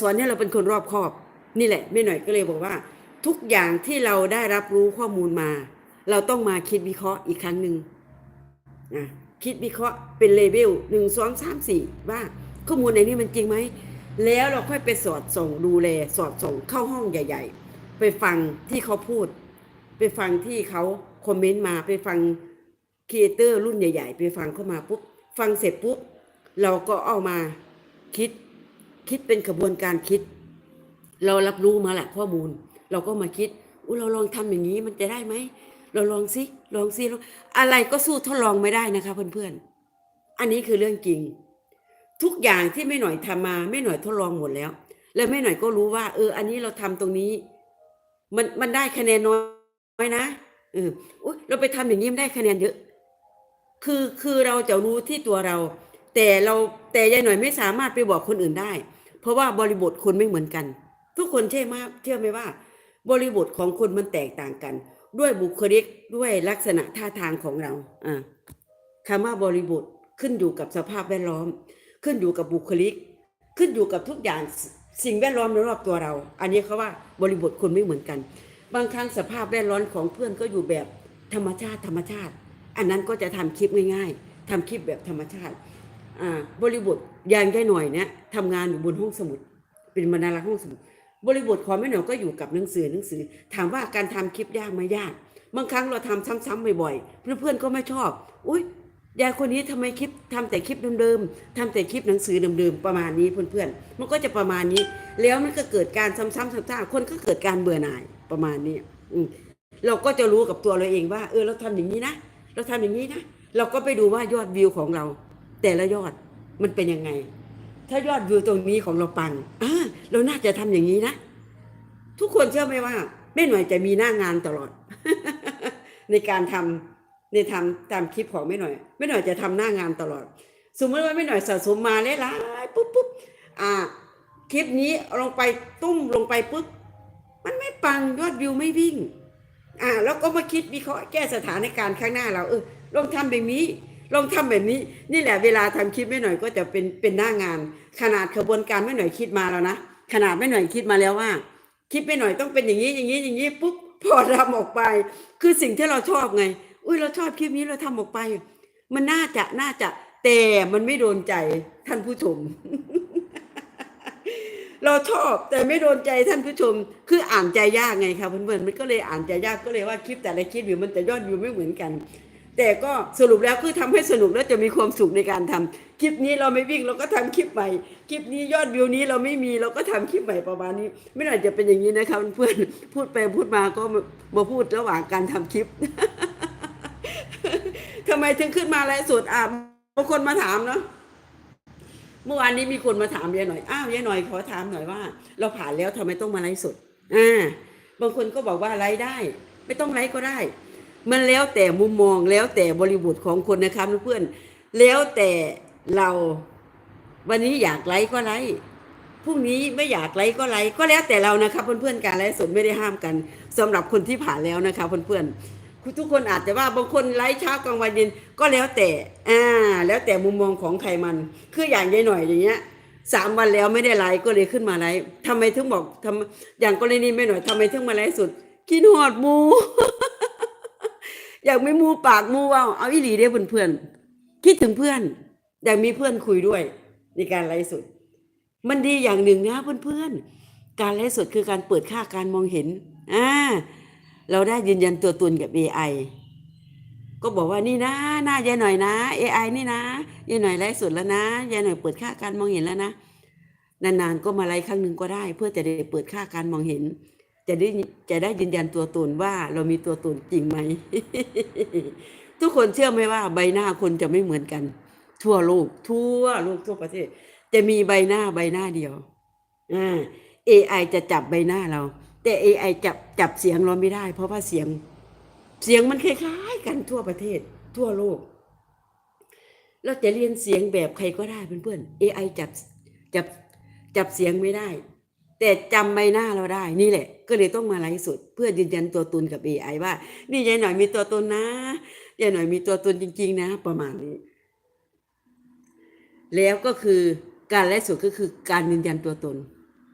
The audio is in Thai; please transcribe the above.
สอนให้เราเป็นคนรอบคอบ นี่แหละแม่หน่อยก็เลยบอกว่า ทุกอย่างที่เราได้รับรู้ข้อมูลมา เราต้องมาคิดวิเคราะห์อีกครั้งหนึ่งนะคิดวิเคราะห์เป็นเลเวลหนึ่งสองสามสี่ว่าข้อมูลในนี้มันจริงไหม แล้วเราค่อยไปสอดส่องดูแล สอดส่องเข้าห้องใหญ่ ๆ ไปฟังที่เขาพูด ไปฟังที่เขาคอมเมนต์มาไปฟังครีเอเตอร์รุ่นใหญ่ ๆ ไปฟังเข้ามาปุ๊บฟังเสร็จปุ๊บเราก็เอามาคิด คิดเป็นกระบวนการคิด เรารับรู้มาแหละข้อมูล เราก็มาคิดอุ้เราลองทำอย่างนี้มันจะได้ไหมเราลองสิลองสิลองอะไรก็สู้ทดลองไม่ได้นะคะเพื่อนๆอันนี้คือเรื่องจริง ทุกอย่างที่ไม่หน่อยทำมาไม่หน่อยทดลองหมดแล้ว แล้วไม่หน่อยก็รู้ว่า เออ อันนี้เราทำตรงนี้ มันมันได้คะแนนน้อยนะเอออุ๊ยเราไปทำอย่างนี้มันได้คะแนนเยอะ คือคือเราจะรู้ที่ตัวเรา แต่เราแต่ยายหน่อยไม่สามารถไปบอกคนอื่นได้ เพราะว่าบริบทคนไม่เหมือนกัน ทุกคนเชื่อไหมเชื่อไหมว่า บริบทของคนมันแตกต่างกัน ด้วยบุคลิกด้วยลักษณะท่าทางของเราอ่าคำว่าบริบทขึ้นอยู่กับสภาพแวดล้อม ขึ้นอยู่กับบุคลิก ขึ้นอยู่กับทุกอย่างสิ่งแวดล้อมรอบตัวเรา อันนี้เขาว่าบริบทคนไม่เหมือนกัน บางครั้งสภาพแวดล้อมของเพื่อนก็อยู่แบบธรรมชาติธรรมชาติ อันนั้นก็จะทำคลิปง่าย ๆทำคลิปแบบธรรมชาติ บริบทยางได้หน่อยเนี่ยทำงานอยู่บนห้องสมุด เป็นบรรณารักษ์ห้องสมุด บริบทของแม่หน่อยก็อยู่กับหนังสือหนังสือ ถามว่าการทำคลิปยากไหมยาก บางครั้งเราทำซ้ำๆบ่อยๆเพื่อนๆก็ไม่ชอบ อุ้ยยายคนนี้ทำไมคลิปทำแต่คลิปเดิมๆทำแต่คลิปหนังสือเดิมๆประมาณนี้เพื่อนๆมันก็จะประมาณนี้ แล้วมันก็เกิดการซ้ำๆซ้ำๆคนก็เกิดการเบื่อหน่ายประมาณนี้อืเราก็จะรู้กับตัวเราเองว่า เออเราทำอย่างนี้นะเราทำอย่างนี้นะเราก็ไปดูว่ายอดวิวของเรา แต่ละยอดมันเป็นยังไง ถ้ายอดวิวตรงนี้ของเราปังอ่าเราน่าจะทำอย่างนี้นะ ทุกคนเชื่อไหมว่าแม่หน่อยจะมีหน้างานตลอด ในการทำในทำตามคลิปของแม่หน่อยแม่หน่อยจะทำหน้างานตลอด สมมติว่าแม่หน่อยสะสมมาหลายๆปุ๊บปุ๊บอ่าคลิปนี้ลงไปตุ้มลงไปปุ๊บมันไม่ปังยอดวิวไม่วิ่ง อ่า แล้วก็มาคิดวิเคราะห์แก้สถานการณ์ข้างหน้าเราเออลองทำแบบนี้ ลองทำแบบนี้ นี่แหละเวลาทำคลิปไม่หน่อยก็จะเป็นเป็นหน้างาน ขนาดกระบวนการไม่หน่อยคิดมาแล้วนะขนาดไม่หน่อยคิดมาแล้วว่าคลิปไม่หน่อยต้องเป็นอย่างนี้อย่างนี้อย่างนี้ปุ๊บพอทำออกไป คือสิ่งที่เราชอบไง อุ้ยเราชอบคลิปนี้เราทำออกไป มันน่าจะน่าจะแต่มันไม่โดนใจท่านผู้ชมเราชอบแต่ไม่โดนใจท่านผู้ชม คืออ่านใจยากไงครับเพื่อนๆมันก็เลยอ่านใจยากก็เลยว่าคลิปแต่ละคลิปอยู่มันแต่ยอดวิวไม่เหมือนกัน แต่ก็สรุปแล้วคือทำให้สนุกและจะมีความสุขในการทำคลิปนี้เราไม่วิ่งเราก็ทำคลิปใหม่คลิปนี้ยอดวิวนี้เราไม่มีเราก็ทำคลิปใหม่ประมาณนี้ ไม่น่าจะเป็นอย่างนี้นะครับเพื่อนพูดไปพูดมาก็มาพูดระหว่างการทำคลิปทำไมถึงขึ้นมาไลฟ์สดอะบางคนมาถามเนาะเมื่อวานนี้มีคนมาถามยายหน่อยอ้าวยายหน่อยขอถามหน่อยว่า เราผ่านแล้วทำไมต้องมาไลฟ์สดอ่าบางคนก็บอกว่าไลฟ์ได้ ไม่ต้องไลฟ์ก็ได้ มันแล้วแต่มุมมองแล้วแต่บริบทของคนนะครับเพื่อนแล้วแต่เราวันนี้อยากไลฟ์ก็ไลฟ์พรุ่งนี้ไม่อยากไลฟ์ก็ไลฟ์ก็แล้วแต่เรานะครับเพื่อนๆการไลฟ์สดไม่ได้ห้ามกันสำหรับคนที่ผ่านแล้วนะครับเพื่อนๆทุกคนอาจจะว่าบางคนไลฟ์เช้ากลางวันเย็นก็แล้วแต่อ่าแล้วแต่มุมมองของใครมัน คืออย่างยายหน่อยอย่างเงี้ยสามวันแล้วไม่ได้ไลฟ์ก็เลยขึ้นมาไลฟ์ทำไมถึงบอกทำอย่างกรณีไม่หน่อยทำไมถึงมาไลฟ์สดกินหอดหมู อยากไม่มูปากมูว่าเอาอีหลีเด้อเพื่อนๆคิดถึงเพื่อน อยากมีเพื่อนคุยด้วย ในการไลฟ์สดมันดีอย่างหนึ่งนะเพื่อนๆ การไลฟ์สดคือการเปิดค่าการมองเห็นอ่าเราได้ยืนยันตัวตนกับ AI ก็บอกว่านี่นะหน้ายายหน่อยนะ AI นี่นะยายหน่อยไลฟ์สดแล้วนะยายหน่อยเปิดค่าการมองเห็นแล้วนะนานๆก็มาไลฟ์ครั้งหนึ่งก็ได้ เพื่อจะได้เปิดค่าการมองเห็น จะได้จะได้ยืนยันตัวตนว่าเรามีตัวตนจริงไหม ทุกคนเชื่อไหมว่าใบหน้าคนจะไม่เหมือนกัน ทั่วโลกทั่วโลกทั่วประเทศ จะมีใบหน้าใบหน้าเดียวอ่า AI จะจับใบหน้าเรา แต่ AI จับจับเสียงเราไม่ได้ เพราะว่าเสียง เสียงมันคล้ายๆกันทั่วประเทศ ทั่วโลก เราจะเรียนเสียงแบบใครก็ได้เพื่อนๆ AI จับจับจับเสียงไม่ได้ แต่จำใบหน้าเราได้นี่แหละ ก็เลยต้องมาไลฟ์สดเพื่อยืนยันตัวตนกับ AI ว่า นี่ยายหน่อยมีตัวตนนะยายหน่อยมีตัวตนจริง ๆ นะ ประมาณนี้ แล้วก็คือการไลฟ์สดก็คือการยืนยันตัวตน